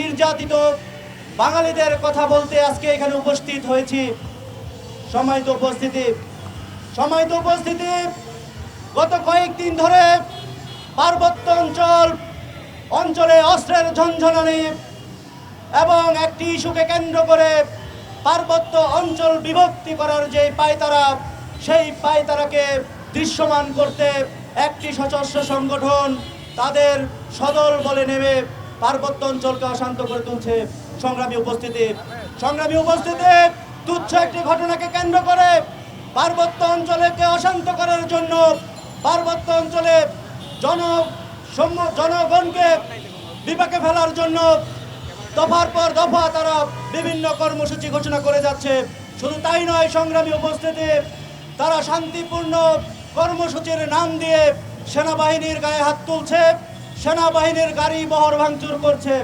নির্যাতিত বাঙালিদের কথা বলতে আজকে এখানে উপস্থিত হয়েছি। সময়ত উপস্থিতি সময়ত উপস্থিতি, গত কয়েকদিন ধরে পার্বত্য অঞ্চল, অঞ্চলে অস্ত্রের ঝঞ্ঝনানি এবং একটি ইস্যুকে কেন্দ্র করে পার্বত্য অঞ্চল বিভক্তি করার যে পায়তারা, সেই পায়তারাকে দৃশ্যমান করতে একটি সশস্ত্র সংগঠন তাদের সদল বলে নেমে পার্বত্য অঞ্চলকে অশান্ত করে তুলছে সংগ্রামী উপস্থিতি। সংগ্রামী উপস্থিতি, তুচ্ছ একটি ঘটনাকে কেন্দ্র করে পার্বত্য অঞ্চলকে অশান্ত করার জন্য পার্বত্য অঞ্চলে জন জনগণকে বিপাকে ফেলার জন্য দফার পর দফা তারা বিভিন্ন কর্মসূচি ঘোষণা করে যাচ্ছে। শুধু তাই নয়, সংগ্রামী উপস্থিতি, তারা শান্তিপূর্ণ কর্মসূচির নাম দিয়ে সেনাবাহিনীর গায়ে হাত তুলছে। সেনাবাহিনীর গাড়ি বহর ভাঙচুর করছে।